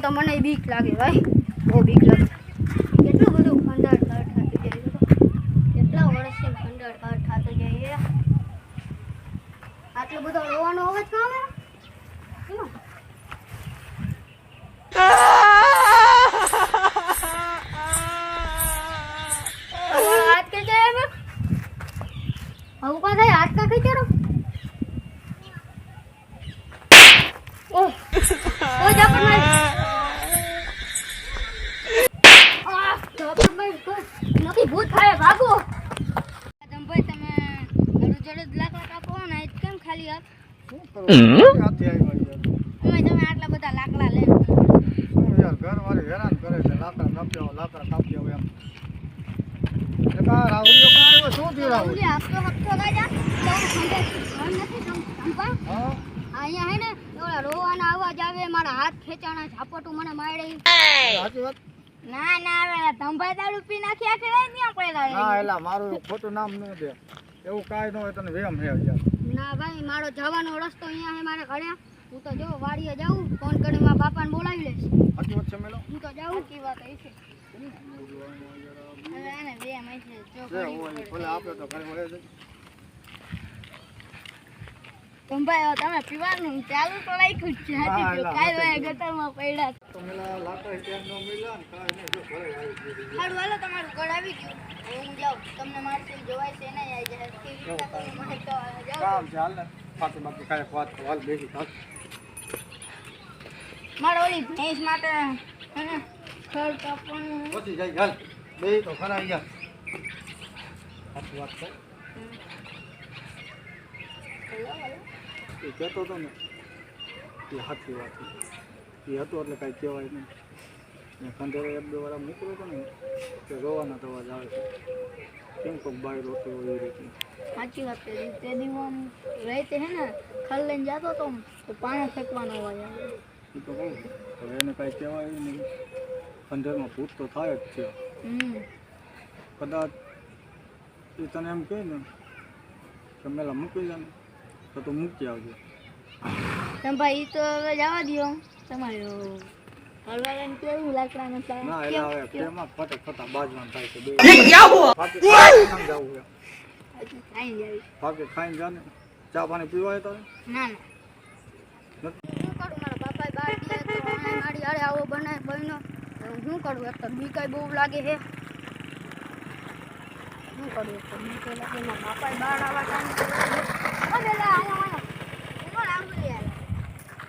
લાગે ભાઈ બહુ બીક લાગે કેટલું બધું ખંડાળ ઘર થતું જાય. કેટલા વર્ષથી ખંડર ઘર થતું જાય. આટલો બધો રોવાનો અવાજ કામ આવે હાથ ખેંચાય એમ? આવું કા થાય હાથ કા ખેંચાડો ઓહ ઓ જાપર ભાઈ આહ જાપર ભાઈ બસ નક્કી ભૂત થાય ભાગો ભાઈ તમે જડે જ લાકડા કાપો ને આજ કેમ ખાલી હાથ શું કરવું? ક્યાંથી આવી તમે આટલા બધા લાકડા લે. શું યાર ઘરવાળી હેરાન કરે છે લાકડા કાપી આવો લાકડા કાપી આવો એમ. હા? હે મારા હાથ ખેંચાણા ઝાપટું મને મારે. સાચી વાત? ના ના ધંભાઈ દારૂ પી નાખી આખે ત્યાં પડેલા ના એલા મારું ખોટું નામ ન દે. એવું કાંઈ ન હોય તને વેમ હે યાર. ના ભાઈ મારો જવાનો રસ્તો અહીંયા છે મારે ઘરે. હું તો જો વાડીએ જાઉં ફોન કરી મારા બાપાને બોલાવી લઈશ. સાચી વાત છે મેલો હું તો જાઉં. કી વાત આવી છે. હવે આને બે મહિને જો ભલે આપે તો ઘરે મળે છે હવે તમે પીવાનું ચાલુ તો રાખ્યું જ છે. ગટરમાં પડ્યા તો મેલા લાકડા ત્યાં ન મળ્યા ને કાંઈ નહીં જો ઘરે આવી ગયું સારું હાલો તમારું ઘર આવી ગયું. હું જાઉં. તમને મારથી જોવાય છે ને આવી જાય. કેવી તમે મને કામ છે ને. બાકી બાકી કાંઈ વાત હાલ બેસી થાક મારે ઓલી ભેંસ માટે હે ખડ કાપવાનું. પછી જાય હાલ. બે તો ખરા યાર સાચી વાત છે એ કહેતો હતો ને એ સાચી વાત છે. એ હતો એટલે કાંઈ કહેવાય નહીં. ખંડેરે એક બે વાર નીકળ્યો હતો ને કે રોવાના અવાજ આવે છે. કેમ કોઈક બાય રોતી હોય એવી રીતે. સાચી વાત છે. તે દિવસ આમ રાતે હે ને ખલ લઈને જતો તો તો પાણી ફેંકવાનો અવાજ આવે. એ તો કહું હવે એને કાંઈ કહેવાય નહીં. ખંડેરમાં ભૂત તો થાય જ છે. કદાચ એ તને એમ કહે ને કે મેલા મૂકી જાય તો તું મૂકી આવજો. ભાઈ તો હવે જવા દો તમારે હલવાને કેવું લાકડા નથી ના એલા હવે કેમ? કેમ? કેમાં ફટક ફટા બાજવાન થાય છે બે બાકી ખાઈને જાવું એમ. હજી ખાઈ જાવી. બાકી ખાઈને જા ચા પાણી પીવાય તારે? ના ના. શું કરું? મારા બાપાએ બહાર ગયા તો અહીંયા મારી આડે આવો બનાય બન્યો. શું કરું? એક તો બીકાય બહુ લાગે હે. શું કરું? એક તો બીક લાગે. મારા બાપાએ બહાર આવવા ટાઈમ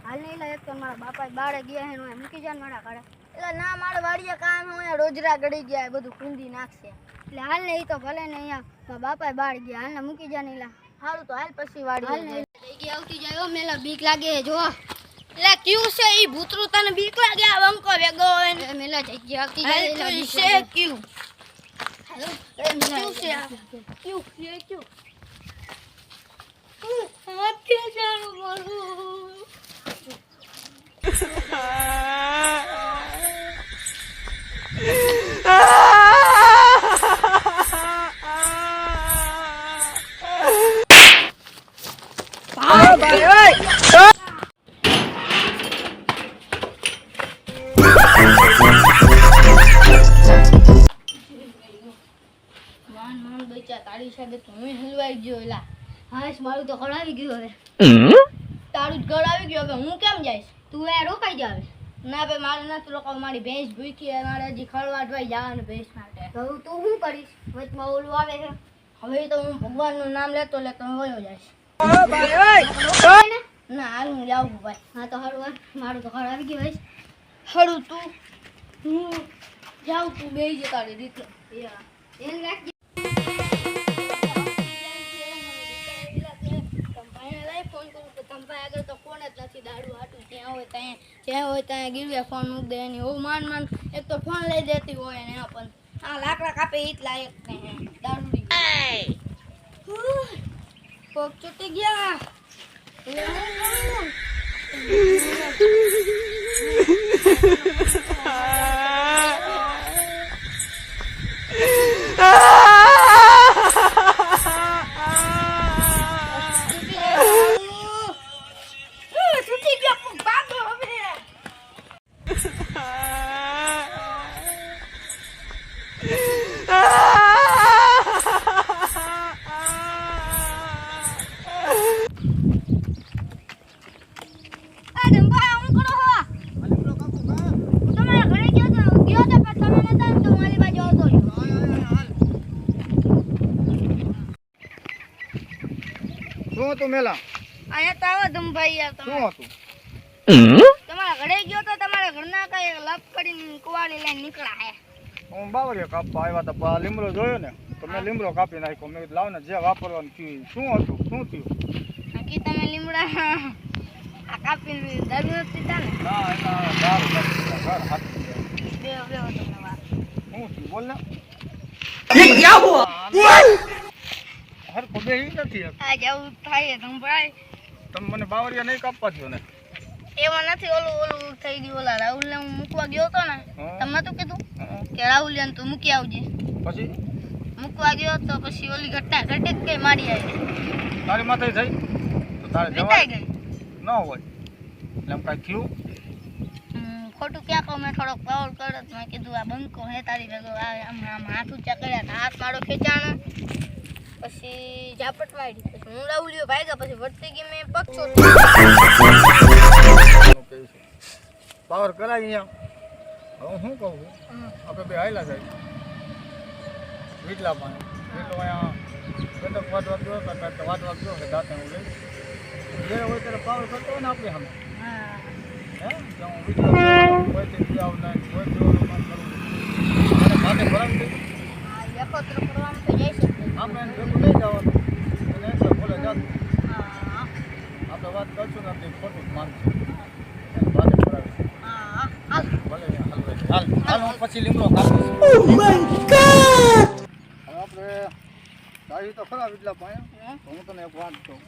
હાલ નહીં લે એક તો મારા બાપાએ બાળે ગયા હે ને મૂકી જાય મારા ઘરે. એટલે ના મારા વાડીએ કામ હોય રોજરા ગળી ગયા એ બધું કુંદી નાખશે. એટલે હાલ ને ઈ તો ભલે ને અહીંયા મારા બાપાએ બાળ ગયા હાલ ને મૂકી જાય ને સારું તો હાલ પછી વાડી હાલ ને જગ્યા આવતી જાય હો, મેલા બીક લાગે છે જો એટલે ક્યુ છે ઈ ભૂતરું? તને બીક લાગે આ વેગો એ મેલા જગ્યા આવતી જાય હાલ છે. ક્યુ? એ મેલા ક્યુ છે આ? ક્યુ એ ક્યુ? હાથ ખેંચાણું મારું માન માન બચ્યા તારી સાથે તો હું હલવાઈ ગયો એલા. હાશ મારું તો કળાવી ગયું હવે. તારું જ ઘર આવી ગયો હવે હું કેમ જઈશ? તું એ રોકાઈ જાવે. ના ભાઈ મારે નથી રોકાવું મારી ભેંસ ભૂખી છે મારે હજી ખળવાટવાઈ જવાનું ભેંસ માટે. તો તું શું કરીશ? વચમાં ઓલું આવે છે? હવે તો હું ભગવાનનું નામ લેતો લેતો વયો જઈશ. ના હાલ હું જાઉં છું ભાઈ. હા તો હારું હાલ. મારું તો ખડાવી ગયું હશે હરું તું. હું જાઉં તું બે જતા તારી રીતે. ધ્યાન રાખજે. આગળ તો ફોન જ નથી દારૂ હાટું જ્યાં હોય ત્યાં જ્યાં હોય ત્યાં ગીરવે ફોન મૂક દે એની હું માન માન એક તો ફોન લઈ દેતી હોય ને પણ આ લાકડા કાપે ઈ જ લાયક ને દારૂડી પગ ચૂટી ગયા હવે શું હતું મેલા? અહીંયા તો ધમભાઈ યાર તમે તમારા. ઘરે ગયો તો તમારા ઘરના કઈ લપ કરીને કુવાડી નીકળ્યા. હું બાવરીએ કાપવા આવ્યા હતા લીમડો જોયો ને તો મેં લીમડો કાપી નાખ્યો. મેં લાવ ને જે વાપરવાનું થયું શું હતું? શું થયું? બાકી તમે લીમડા આ કાપીને દારૂ નથી પીતા ને. ના એના દારૂ કાપી દીધા, ઘર હાથી ગયા. બે બે તમને વાત. શું થયું બોલ ને. હરખો બે ઈ નથી આ જવું થાય ધમભાઈ તમે મને બાવળિયા નહીં કાપવા દો ને. એમાં નથી ઓલું ઓલું થઈ ગયું ઓલા રાહુલ હું મૂકવા ગયો હતો ને હા. તમે તો કીધું? કે રાહુલ તું મૂકી આવજે. પછી? મૂકવા ગયો તો પછી ઓલી ઘટના ઘટી જ ગઈ મારી આવી તારી માથે થઈ તો તારે વિતાઈ જવા ગઈ. ન હોય. એટલે એમ કાંઈ થયું? ખોટું ક્યાં કહું? મેં થોડોક પાવર કર્યો તો મેં કીધું આ બંકો હે તારી ભેગો આમ આમ હાથ ઊંચા કર્યા હાથ મારો ખેંચાણો. પછી ઝાપટ વાળી પછી હું રાહુલિયો ભાગ્યા પછી વર્તી ગઈ મેં પગ છે? પાવર કરાય અહીંયા. હવે હું કહું? આપણે બે હાયલા જાય. વીટલા પાણી વીટલો અહીંયા વાત વાટવા વાત કે કાંઈક વાટવા ગયો કે દાંતે હું લઈ જ્યારે હોય ત્યારે પાવર કરતો હોય ને આપણે સામે. હા. કોઈ કામ કરવું અને માથે ભરાવી દે એકત્ર કરવામાં તો જઈ શકते આપણે એને ભેગું નહીં જવાનું એને એટલે બોલે જાત. હા. આપણે વાત કરશું ને આપણે ખોટું જ માનશું. માથે હા હાલ. ભલે હાલ હાલ. હું પછી લીમડો કાપીશ. આપણે ગાડી તો ખરાબ એટલા પાયા હું તને એક વાત કહું.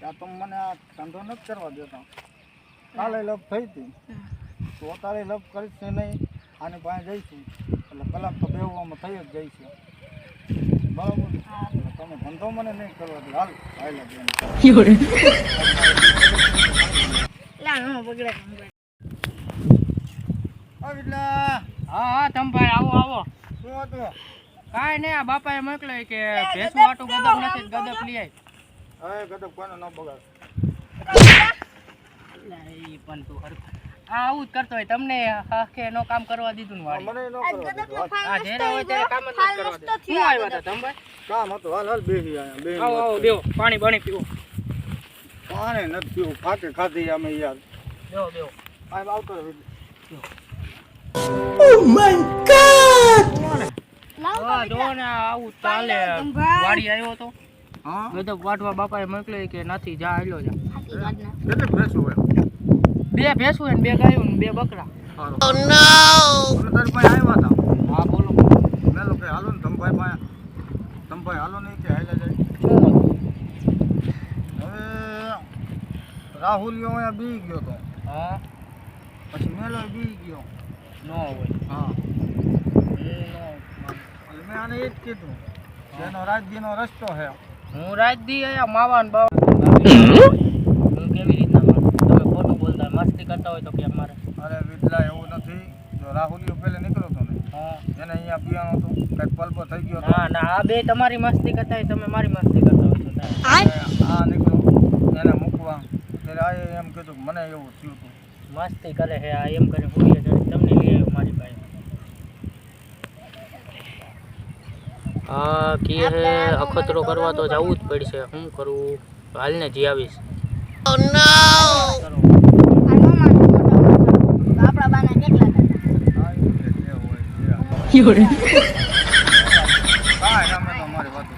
કે તો મને આ ધંધો નથી કરવા દેતા. કાલે લપ થઈ હતી. તો અત્યારે લપ કરીશ ને નહીં આની પાસે જઈશું. એટલે કલાક તો બેહવામાં થઈ જ જઈશું બરાબર? એટલે તમે ધંધો મને નહીં કરવા દે. હાલ હાલ હા હા તમભાઈ આવો આવો. શું હતું? કાંઈ નહીં આ બાપાએ મોકલ્યો કે ભેંસું આટું ગદપ નથી ગદપ લઈ આવી હવે ગદબ કોઈને ન બગાડ. પણ તું હરખું. આ આવું જ કરતો હોય તમને હકે નો કામ કરવા દીધું ને વાળી. મને નો કરવા આ જ્યારે હોય ત્યારે કામ જ કરવા દે. હું આવ્યા હતા. તમભાઈ કામ હતું હાલ હાલ બેસી આયા બેસી આવો આવો બેવો પાણી બાણી પીવો. પાણી નથી પીવું ફાકે ખાધી અમે યાર બેવો બેવો આ આવતો રહે. લાવો હા જો ને આવું ચાલે. વાડી આવ્યો તો. હા? તો વાટવા બાપાએ મોકલી કે નથી જા આલ્યો જા. કેટલી ભેંસો હોય? બે ભેંસું હોય ને બે ગાયો ને બે બકરા. ઓ નો તારી પાસે આવ્યા હતા. હા બોલો. મેં લોકો હાલો ને તમભાઈ પાસે. ધમભાઈ હાલો નહીં કે હાલ્યા જાય. હવે રાહુલ રાહુલિયો અહીંયા બી ગયો તો. હા? પછી મેલો બી ગયો. નો હોય. હા. મેં આને એ જ કીધું જેનો એનો રાજ્યનો રસ્તો છે. હું રાજદી આયા માવા ને બાવા હું કેવી રીતના તમે ખોટું બોલતા મસ્તી કરતા હોય તો કેમ મારે? અરે વિદલા એવું નથી. જો રાહુલિયો પહેલે નીકળ્યો તો ને. હા. એને અહીંયા પીવાનો તો કંઈક પલ્પો થઈ ગયો હા ના આ બે તમારી મસ્તી કરતા હોય તમે મારી મસ્તી કરતા હોય તો આ નીકળ્યો એને મૂકવા. ત્યારે આ એમ કીધું કે મને એવું થયું હતું. મસ્તી કરે છે આ એમ કરીને હુડીએ કી અખતરો કરવા તો જવું જ પડશે. શું કરવું હાલને જી આવીશ. નો હોય જે. કાંઈ અમે તો અમારી વાતો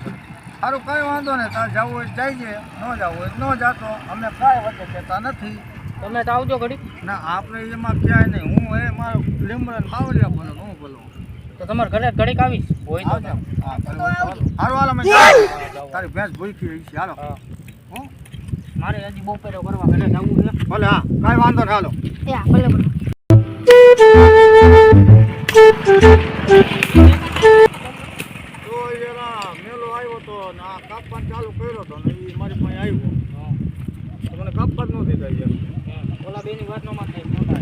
સારું કાંઈ વાંધો નહીં. તારે જવું હોય તો જાય છે. ન જવું હોય ન જાતો. અમે કાંઈ વચ્ચે કહેતા નથી. તમે તો આવજો ઘડી ના આપણે એમાં ક્યાંય નહીં. હું એ મારો લીમરન બાવળિયા બોલો હું બોલો? તો તમારે ઘરે ઘડીક આવીશ. હોય તો હાલો. હાલો અમે જાઈએ. તારી ભેંસ ભૂખી રહી છે હાલો. હા. હો? મારે હજી બપોરે કરવા ઘરે જવું છે. ભલે હા કાંઈ વાંધો નહીં હાલો. એ હા, ભલે ભલે. તો એના મેલો આવ્યો તો ને આ કાપવાનું ચાલુ કર્યો તો ને એ મારી પાસે આવ્યો. તો મને કાપવા જ ન દીધા યાર ઓલા બેની વાત નો માથે મોટા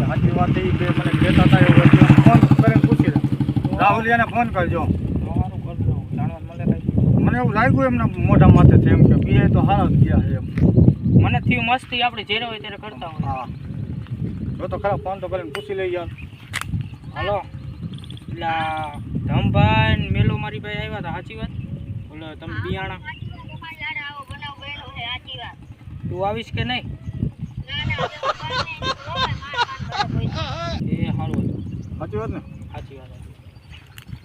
સાચી વાત એ બે મને કહેતા હતા એવું ફોન રાહુલિયાને ફોન કરજો. તમારું કરજો જાણવા મળે કઈ મને એવું લાગ્યું એમના મોઢા માથે છે એમ કે બે તો હારા જ ગયા છે એમ. મને થયું મસ્તી આપણે જ્યારે હોય ત્યારે કરતા હોય. હા. જો તો ખરા ફોન તો કરીને પૂછી લઈ યાર હાલો. એટલે ધમભાઈ ને મેલો મારી પાસે આવ્યા હતા સાચી વાત? બોલો તમે બિયાણા. તું આવીશ કે નહીં. એ સારું સાચી વાત ને? સાચી વાત.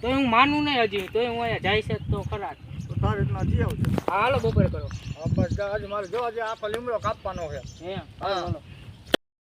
તોય હું માનું નહીં હજી તોય હું અહીંયા જાય છે તો ખરા. તો તારી રીતના જી આવજો હાલો બપોરે કરો. બસ આજે મારે જે આખો લીમડો કાપવાનો છે. હે. હાલો.